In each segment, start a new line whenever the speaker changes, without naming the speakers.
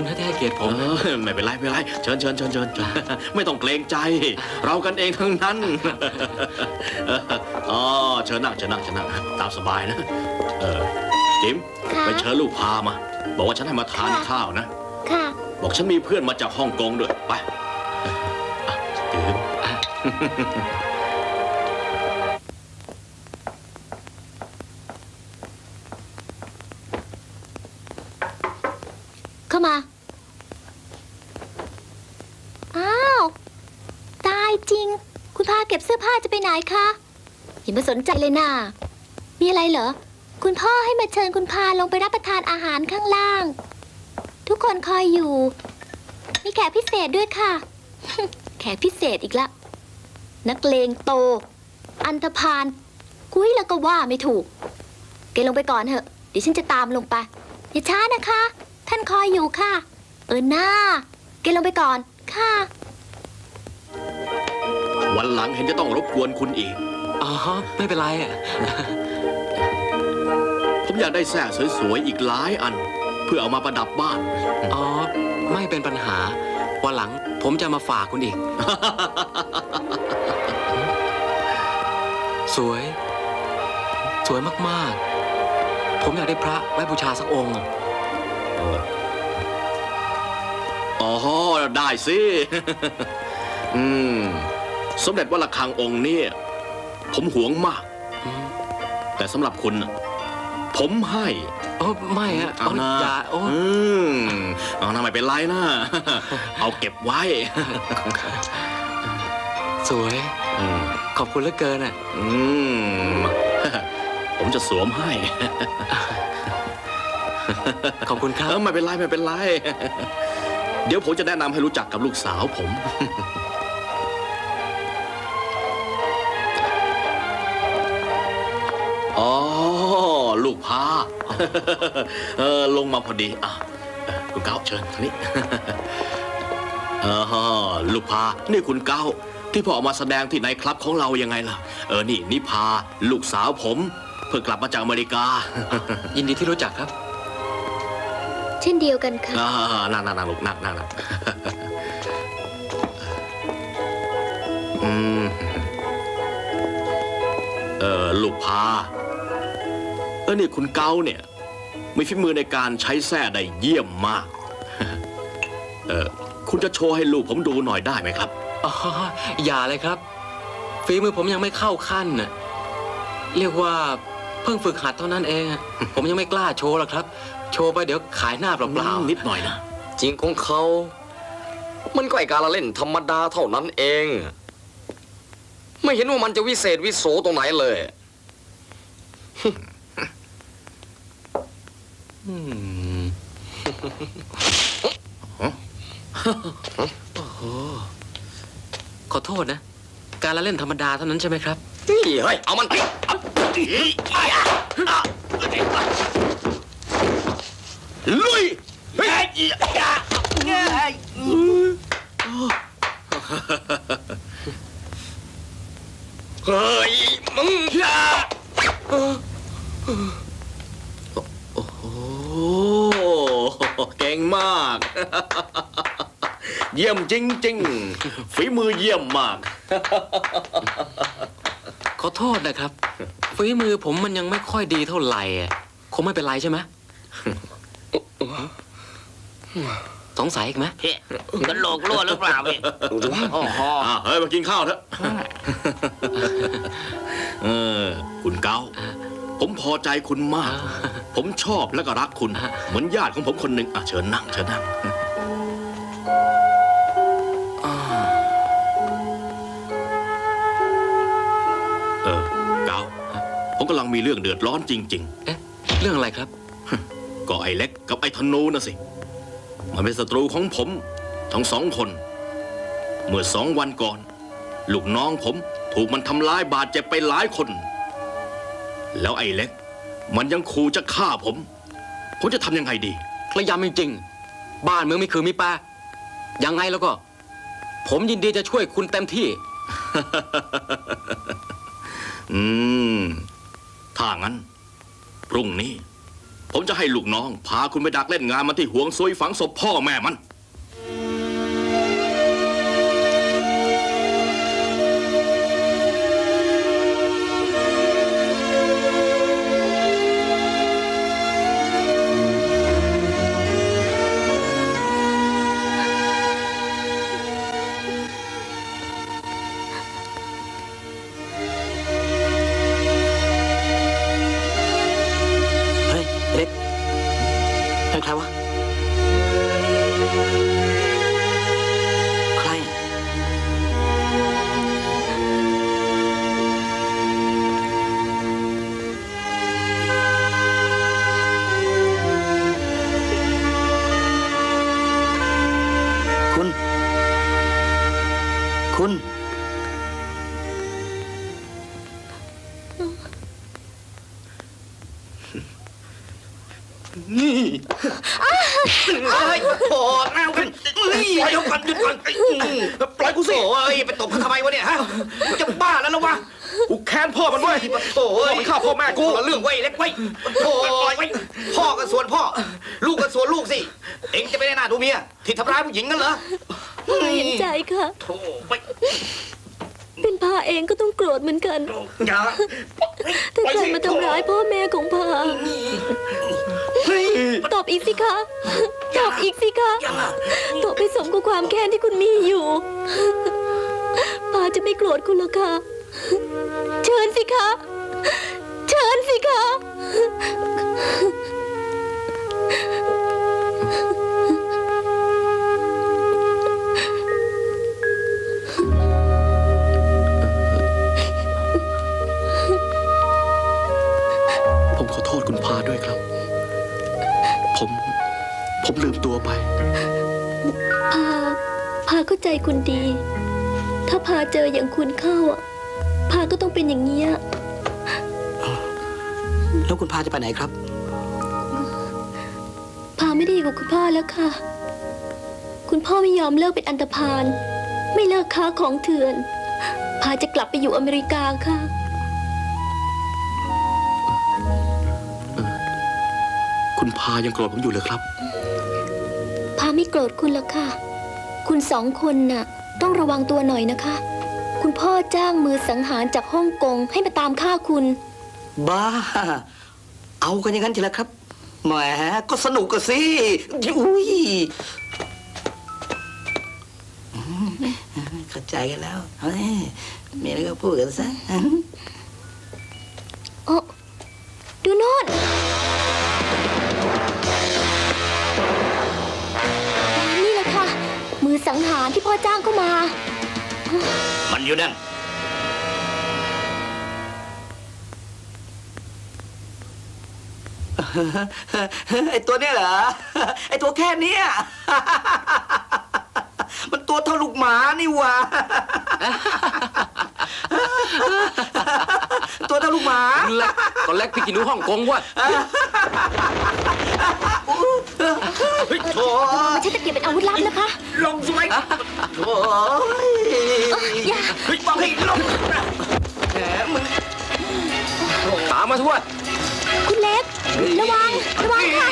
คุณที่ให้เกียรติผม
เออไม่เป็นไรไม่เป็นไรเชิญเชิญเชิญเชิญไม่ต้องเกรงใจ เรากันเองทั้งนั้นอ๋อเชิญนั่งเชิญนั่งเชิญนั่งตามสบายนะ เออจิม
ค่ะ
ไปเชิญลูกพามา บอกว่าฉันให้มาทานข้าวนะ
ค่ะ
บอกฉันมีเพื่อนมาจากฮ่องกงด้วย ไปอะจิม
มาสนใจเลยนะมีอะไรเหรอ คุณพ่อให้มาเชิญคุณพาลงไปรับประทานอาหารข้างล่าง ทุกคนคอยอยู่ มีแขกพิเศษด้วยค่ะ แขกพิเศษอีกละ นักเลงโต อันธพาลคุยแล้วก็ว่าไม่ถูก แกลงไปก่อนเถอะ เดี๋ยวฉันจะตามลงไป อย่าช้านะคะ ท่านคอยอยู่ค่ะ เออหน้า แกลงไปก่อนค่ะ
วันหลังเห็นจะต้องรบกวนคุณอีก
อ๋อไม่เป็นไรอะ
ผมอยากได้แส้สวยๆอีกหลายอัน เพื่อเอามาประดับบ้าน
อ๋อ ไม่เป็นปัญหา วันหลังผมจะมาฝากคุณอีก สวย สวยมากๆ ผมอยากได้พระไว้บูชาสักองค์อะ
อ๋อ ได้สิ อืม สมเด็จวัดระฆังองค์เนี่ย ผมหวงมาก
อืม
แต่สำหรับคุณน่ะผมให้
โอ้ไม่อะ
เอานะ
อย่าโอ้
อืมเอานะไม่เป็นไรนะ เอาเก็บไว้
สวย
อืม
ขอบคุณเหลือเกินอะ
อืมผมจะสวมให้
ขอบคุณครั
เอบอไม่เป็นไรไม่เป็นไร เดี๋ยวผมจะแนะนำให้รู้จักกับลูกสาวผม พา เออลงมาพอดีอะเออคุณเก้าเชิญทางนี้เออลูกพา นี่คุณเก้าที่พ่อออกมาแสดงที่ในคลับของเรายังไงล่ะ เออนี่นิพา ลูกสาวผม เพิ่งกลับมาจากอเมริกา
ยินดีที่รู้จักครับ
เช่นเดียวกันค่ะ
อ่านั่งนั่งนั่งลูกนั่งนั่งนั่งอืม เออลูกพาเออนี่คุณเกาเนี่ยมีฝีมือในการใช้แส้ได้เยี่ยมมาก เออคุณจะโชว์ให้ลูกผมดูหน่อยได้ไหมครับ
อ๋ออย่าเลยครับ ฝีมือผมยังไม่เข้าขั้นน่ะเรียกว่าเพิ่งฝึกหัดเท่านั้นเองอะผมยังไม่กล้าโชว์หรอกครับ โชว์ไปเดี๋ยวขายหน้าเปล่า
นิดหน่อยนะ
จริงของเขา มันก็ไอการละเล่นธรรมดาเท่านั้นเอง ไม่เห็นว่ามันจะวิเศษวิโสตรงไหนเลย
ๆอืมโอ้โห ขอโทษนะ การละเล่นธรรมดาเท่านั้นใช่ไหมครับ
นี่เฮ้ย เอามันไป
ลุย
เฮ้ยมึงอย่า
โอ้ เก่งมาก เยี่ยมจริง ๆ ฝีมือเยี่ยมมาก
ขอโทษนะครับฝีมือผมมันยังไม่ค่อยดีเท่าไหร่อะคงไม่เป็นไรใช่ไหมสงสัยอีกไหม
พี่กระโหลกรั่วหรือเปล่าพี่โอ้โห
อะเฮ้ย มากินข้าวเถอะเออคุณเก้า ผมพอใจคุณมาก ผมชอบและก็รักคุณเหมือนญาติของผมคนหนึ่งอะเชิญนั่งเชิญนั่ง
อ่า
เออเก้าผมกำลังมีเรื่องเดือดร้อนจริง
เอ๊ะ เรื่องอะไรครับ
ๆก็ไอ้เล็กกับไอ้ธนูนะสิ มันเป็นศัตรูของผม ทั้งสองคน เมื่อสองวันก่อน ลูกน้องผมถูกมันทำร้ายบาดเจ็บไปหลายคน แล้วไอ้เล็ก มันยังขู่จะฆ่าผม ผมจะทำยังไงดี
ระยำจริงๆ บ้านเมืองไม่คือมีแปรยังไงแล้วก็ ผมยินดีจะช่วยคุณเต็มที่
อืม ถ้างั้น พรุ่งนี้ ผมจะให้ลูกน้อง พาคุณไปดักเล่นงานมันที่ห่วงซุยฝังศพพ่อแม่มันำ
ร้ายผู้หญิงกันเหรอ
เห็นใจค่ะ
โธ่ไป
เป็นพาเองก็ต้องโกรธเหมือนกัน
อย่า
ถ้าใครมาทำร้ายพ่อแม่ของพาตอบอีกสิคะ ตอบอีกสิคะตอบไปสมกับความแค้นที่คุณมีอยู่ พาจะไม่โกรธคุณหรอกค่ะ เชิญสิคะ เชิญสิคะ
ผม ผมลืมตัวไป
พา พาเข้าใจคุณดี ถ้าพาเจออย่างคุณเข้าอะ พาก็ต้องเป็นอย่างนี้ย
แล้วคุณพาจะไปไหนครับ
พาไม่ได้อยู่กับคุณพ่อแล้วค่ะ คุณพ่อไม่ยอมเลิกเป็นอันธพาลไม่เลิกค้าของเถื่อน พาจะกลับไปอยู่อเมริกาค่ะา
ยังโกรธผมอยู่เลยครับ
พาไม่โกรธคุณแล้วค่ะ คุณสองคนน่ะ ต้องระวังตัวหน่อยนะคะ คุณพ่อจ้างมือสังหารจากฮ่องกงให้มาตามฆ่าคุณ
บ้า เอากันอย่างนั้นทีละครับ แหม ก็สนุกกันสิอุ้ยอืมเข้าใจกันแล้วเฮ้ยมีอะไรก็พูดกันซะา
รที่พ่อจ้างเข้ามา
มันอยู่นั่น ไอตัวเนี้ยเหรอ ไอตัวแค่เนี้ย มันตัวเท่าลูกหมานี่หว่า ตัวเท่าลูกหมา
เล็กตอนแรกพี่กินนูฮ่องกงเว่ะ
เฮ้ยโถ่
มันใช้ตะเกียบเป็นอาวุธลับนะคะ
ลงสมัยโถ่ย
อย่า
เฮ้ยบอกให้ลงแหมมึง
ตามมาทวด
คุณเล็ก ระวัง ระวังค่ะ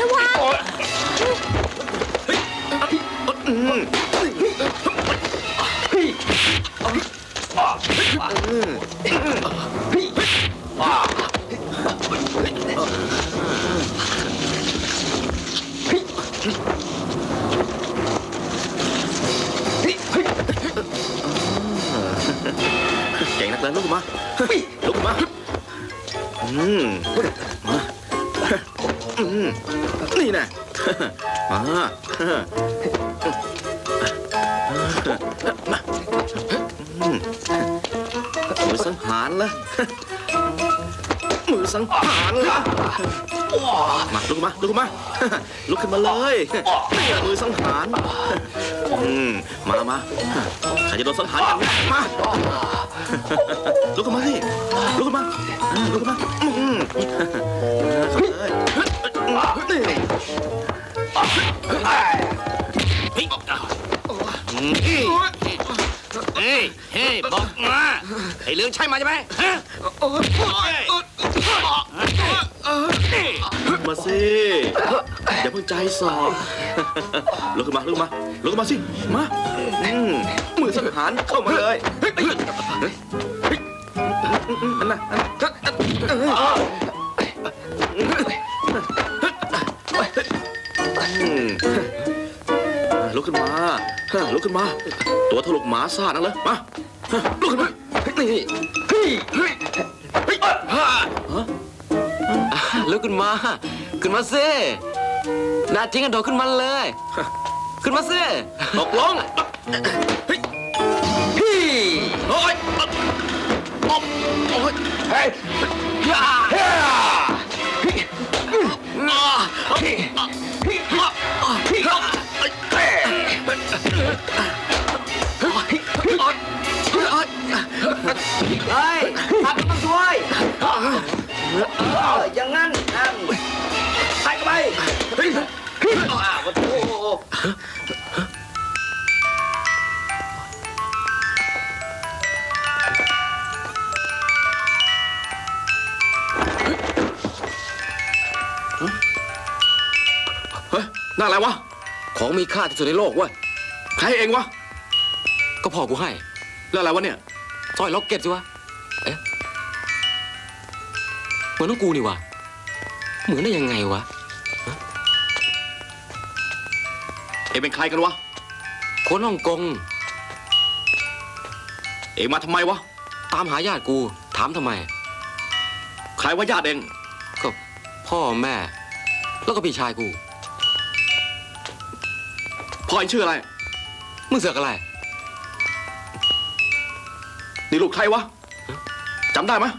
ระวัง
เก่งนักเลย ลุกมาลุกมาอืมมาอืมนี่แน่มามาอืมมือสังหารละมือสังหารละมาลุกมาลุกมาลุกขึ้นมาเลยนี่มือสังหาร อืมมามาใครจะโดนสังหารกันมาลุกขึ้นมาสิลุกขึ้นมาอ่าลุกขึ้นมาอืมเข้าเลยนี่เฮ้ย
เฮ้ยเฮ้ยบอกมาไอ้เรื่องใช่มาใช่ไหมฮะ
สิ อย่าเพิ่งใจสอลุกขึ้นมาลุกขึ้นมาลุกขึ้นมาสิ มาอืมมือสังหารเข้ามาเลยเฮ้ยเฮ้ยเฮ้ยเฮ้ยอันน่ะอันน่ะอืมลุกขึ้นมาลุกขึ้นมา ตัวถลกหมาซ่านั่นเลยมาลุกขึ้นมา
นี่เฮ้ยเฮ้ยเฮ้ยฮ่า
อะลุกขึ้นมา ขึ้นมาสิน่าจริงกันโดดขึ้นมาเลย ขึ้นมาสิ
ตกลง
พี่
โอ้ยโอ้ย
เฮ้ยฮ่าฮ่า
อ่า
พี่พี่พี่เฮ้ย
เฮ้ยพักต้องช่วยเอออย่างนั้น อ้าวโอ้โห
เฮ้ยนั่นอะไรวะ
ของมีค่าที่สุดในโลกเว้ย
ใครเองวะ
ก็พ่อกูให้
แล้วอะไรวะเนี่ย
สร้อยล็อกเก็ตสิวะ เอ๊ะ เหมือนน้องกูนี่วะ เหมือนได้ยังไงวะ
เองเป็นใครกันวะ
คนฮ่องกง
เองมาทำไมวะ
ตามหาญาติกู ถามทำไม
ใครว่าญาติเอง
ก็พ่อแม่ แล้วก็พี่ชายกู
พ่อเองชื่ออะไร
มึงเสือกอะไร
นี่ลูกใครวะจำได้ไหม
พ่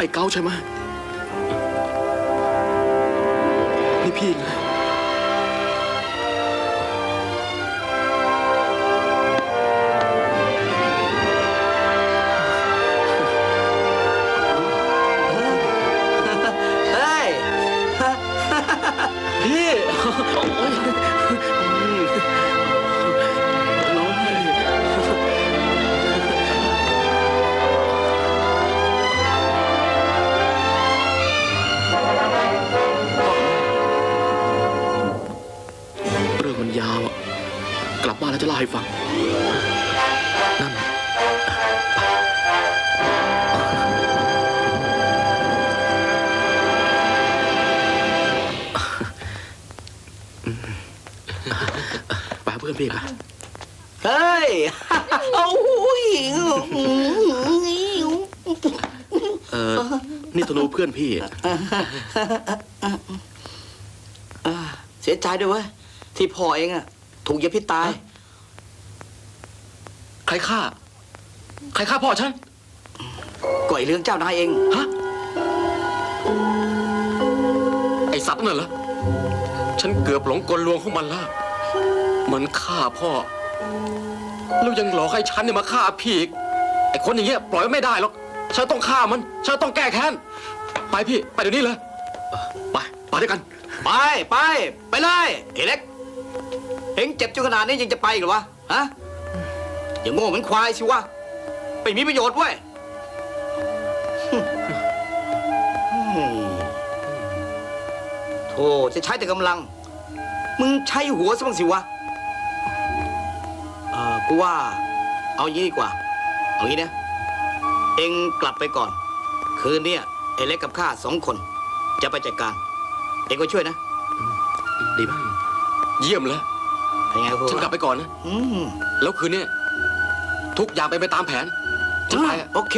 ไอ้เก้าใช่ไหมนี่พี่ไง อนพี่อะ
อ่าเสียใจด้วยเว้ยที่พ่อเองอะถูกเหยาพิษตาย
ใครฆ่า ใครฆ่าพ่อฉัน
ก่อยเรื่องเจ้านายเอง
ฮะ ไอสัตว์นั่นเหรอ ฉันเกือบหลงกลลวงของมันแล้วมันฆ่าพ่อ แล้วยังหลอกให้ฉันเนี่ยมาฆ่าพี่อีก ไอคนอย่างเงี้ยปล่อยไว้ไม่ได้หรอก ฉันต้องฆ่ามัน ฉันต้องแก้แค้น ไปพี่ ไปเดี๋ยวนี้เลย
ไป ไปด้วยกัน
ไปไปไปเลยเอเล็กเอ็งเจ็บจนขนาดนี้ยังจะไปอีกเหรอวะฮะอย่างโง่เหมือนควายสิวะไม่มีประโยชน์เว้ยฮึ่มโธ่จะใช้แต่กำลัง มึงใช้หัวซะบ้างสิวะเออกูว่า เอางี้ดีกว่า เอางี้นะ เอ็งกลับไปก่อน คืนเนี้ยเอเล็กกับข้าสองคน จะไปจัดการ เอ็งก็ช่วยนะ
ดีไหม
เยี่ยมแล้ว
เป็นไงครู
ฉันกลับไปก่อนนะ
อืม
แล้วคืนเนี้ยทุกอย่างไปนไปตามแผนฉันไปอะ
โอเค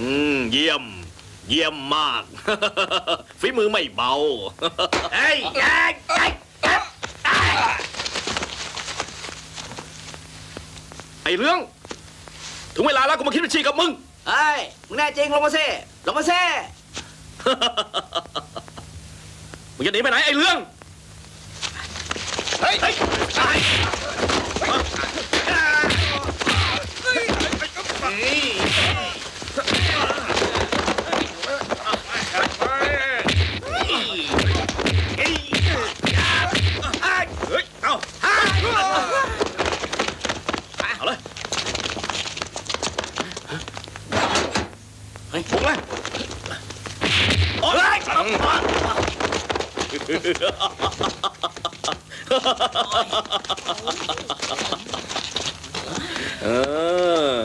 อื
มเยี่ยม เยี่ยมมาก ฝีมือไม่เบา
เฮ้ยเฮ้ยเฮ้ย
ไอ้เรื่อง ถึงเวลาแล้วกูมาคิดบัญชีกับมึง
เฮ้ยมึงแน่จริงลงมาซิลงมาซิ
มึงจะหนีไปไหนไอ้เรื่อง เฮ้ยเฮ้ย เฮ้ย เอาเอาเลยเฮ้ยบุกเลยโอ๊ยเออ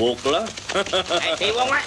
บุกแล้ว
ไอ้ตีวงไว้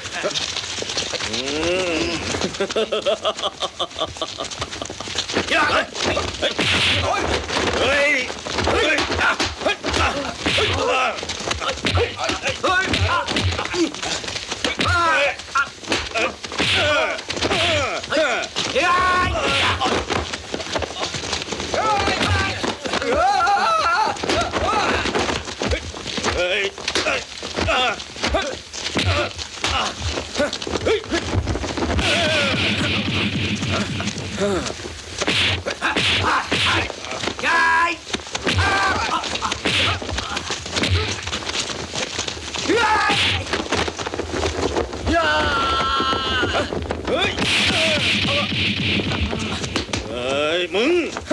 เฮ้ย มึง เ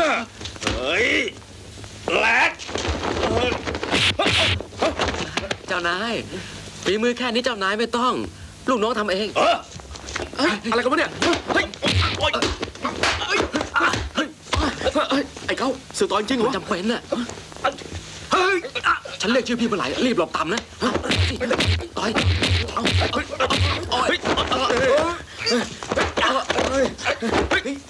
ฮ้ยแหลก
เจ้านายฝีมือแค่นี้เจ้านายไม่ต้อง ลูกน้องทำเอง
เอออะไรกันวะเนี่ย เฮ้ย โอ๊ยเฮ้ยเฮ้ยไอ้เขาสื่อตอนจริงเหร
มัน
อ
จำเป็นน่ะ
เฮ้ย
ฉันเรียกชื่อพี่เมื่อไหร่รีบหลบต่ำนะฮะต่อยเอา
เฮ้ยเฮ้ยโอ๊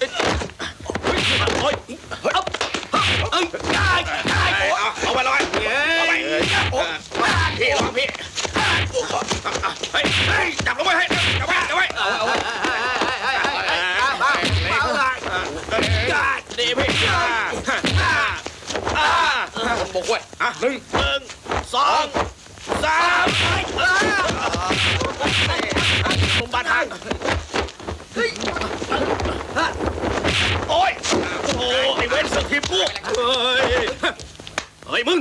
หนึ่งหนึ่งสองสามผมบาดทางโอ้ยโอ้ไอ้เว้นสึกทีมกูเฮ้ยเฮ้ยมึง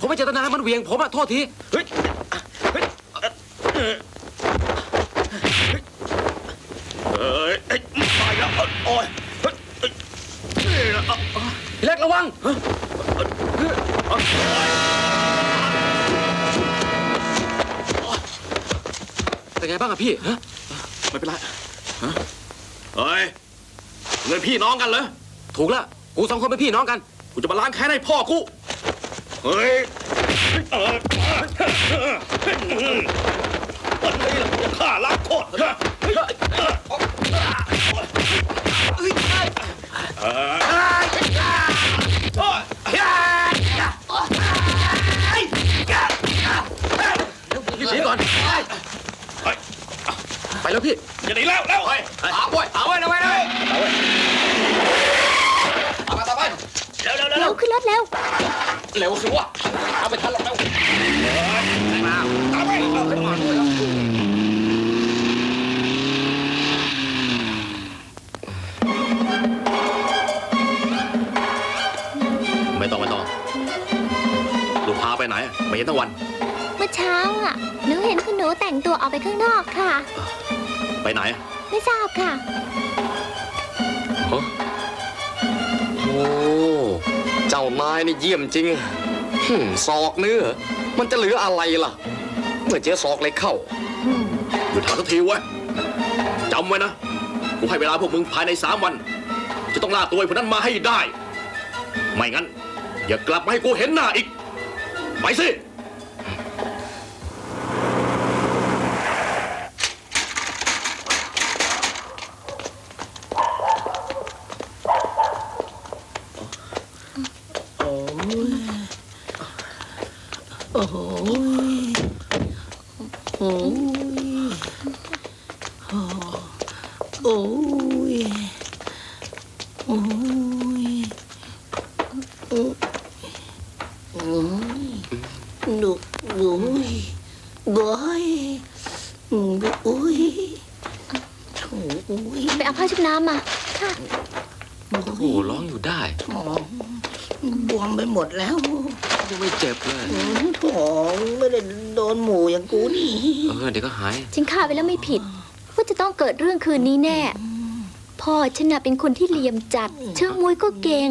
ผมไม่เจตนามันเหวียงผมอะโทษที
เป็
นไงบ้างอะพี่ฮะ
ไม่เป็นไรฮะเฮ้ยเงินพี่น้องกันเหรอ
ถูกละกูสองคนเป็นพี่น้องกัน
กูจะมาล้างแค้นให้พ่อกูเฮ้ยเออวันนี้เราจะฆ่าล้างโคตรนะ
รีบหนีก่อนไป แล้วพี่
อย่าหนีแล้วแล้ว
เอาไว้เอาไว้เอาไว้เอาไว้เอามาต่อไป
เร็วเร็วเร็ว
เร็วขึ้นรถเร็ว
เร็วสิวะเอาไปทันหรอกเร็ว
ไป
มาตามไปเอาขึ้นมาด้วยเหรอ
ไม่ต้องไม่ต้องลูกพาไปไหนอะไม่เห็นทั้งวัน
เมื่อเช้าอะ หนูเห็นคุณหนูแต่งตัวออกไปข้างนอกค่ะ
ไปไหนอะ
ไม่ทราบค่ะ
โอ้เจ้านายนี่เยี่ยมจริงหึ่มศอกเนื้อ มันจะเหลืออะไรล่ะ เมื่อเจอศอกเล็กเข้า
หยุดถามสักทีเว้ยจำไว้นะ กูให้เวลาพวกมึงภายในสามวัน จะต้องล่าตัวไอ้พวกนั้นมาให้ได้ ไม่งั้น อย่ากลับมาให้กูเห็นหน้าอีก ไปสิ
โอ้ย โอ้ยโอ้ยดูดูยบอยดูยโอ้ย
ไปเอาผ้าชุบน้ำมา ค่ะ
โอ้โหร้องอยู่ได้
ท้องบวมไปหมดแล้ว
ยังไม่เจ็บเลย
ท้องไม่ได้โดนหมูอย่าง กูนี่
เออเดี๋ยวก็หาย
ฉันฆ่าไปแล้วไม่ผิด ว่าจะต้องเกิดเรื่องคืนนี้แน่ พ่อฉันน่ะเป็นคนที่เหลี่ยมจัด เชื่องมวยก็เก่ง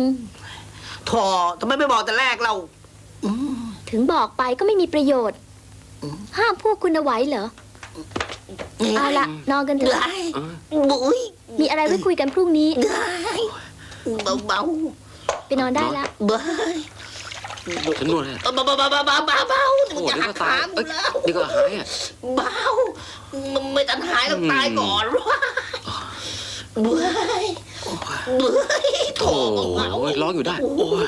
ทอทำไมไม่บอกแต่แรกเราอืม
ถึงบอกไปก็ไม่มีประโยชน์
อืม
ห้ามพวกคุณเอาไว้เหรอ เอาละนอนกันเถอะ
ได้
เออ
บุ้ย
มีอะไรไว้คุยกันพรุ่งนี้
ได้เบา
ไปนอนได้แล้ว
ๆบาย
ฉันนวดให้
เบาเบาเบาเบาเบาเบาเบา
โอ้เดี๋ยวก็ตา
ย
เอ้ยเดี๋ยวก็หายอะ
เบามันไม่ทันหายต้องตายก่อนว้าเบื่อเบื่
อโถ่ร้องอยู่ได้
โอ้ย